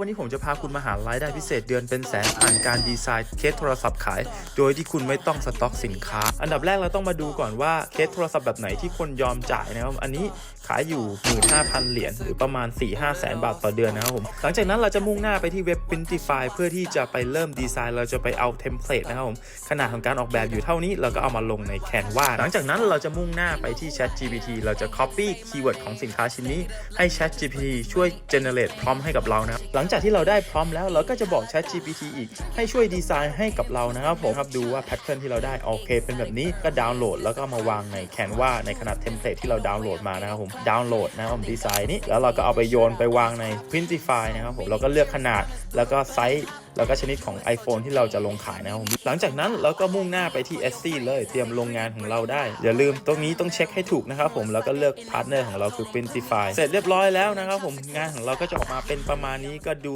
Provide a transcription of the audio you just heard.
วันนี้ผมจะพาคุณมาหารายได้พิเศษเดือนเป็นแสนผ่านการดีไซน์เคสโทรศัพท์ขาย โดยที่คุณไม่ต้องสต็อกสินค้า อันดับแรกเราต้องมาดูก่อนว่าเคสโทรศัพท์แบบไหนที่คนยอมจ่ายนะครับอันนี้ขายอยู่ 15,000 เหรียญหรือประมาณ 4-5แสนบาทต่อเดือนนะครับผมหลังจากนั้นเราจะมุ่งหน้าไปที่เว็บ Printify เพื่อที่จะไปเริ่มดีไซน์ เราจะไปเอาเทมเพลตนะครับผมขนาดของการออกแบบอยู่เท่านี้เราก็เอามาลงใน Canva หลังจากนั้นเราจะมุ่งหน้าไปที่ Chat GPT เราจะ Copy คีย์เวิร์ดของสินค้าชิ้นนี้ให้ Chat GPT ช่วย generate prompt ให้กับเรานะครับหลังงจากที่เราได้พร้อมแล้วเราก็จะบอก Chat GPT อีก ให้ช่วยดีไซน์ให้กับเรานะครับผมครับดูว่าแพทเทิร์นที่เราได้โอเค เป็นแบบนี้ก็ดาวน์โหลดแล้วก็มาวางในแคนวาในขนาดเทมเพลตที่เราดาวน์โหลดมานะครับผมดาวน์โหลดนะครับผมดีไซน์นี้แล้วเราก็เอาไปโยนไปวางใน Printify นะครับผมเราก็เลือกขนาดแล้วก็ไซส์ แล้วก็ชนิดของ iPhone ที่เราจะลงขายนะครับผมหลังจากนั้นเราก็มุ่งหน้าไปที่ s อเลยเตรียมโรงงานของเราได้ อย่าลืมตรงนี้ต้องเช็คให้ถูกนะครับผมแล้วก็เลือกพาร์ทเนอร์ของเราคือ Printify เสร็จเรียบร้อยแล้วนะครับผมงานของเราก็จะออกมาเป็นประมาณนี้ก็ดู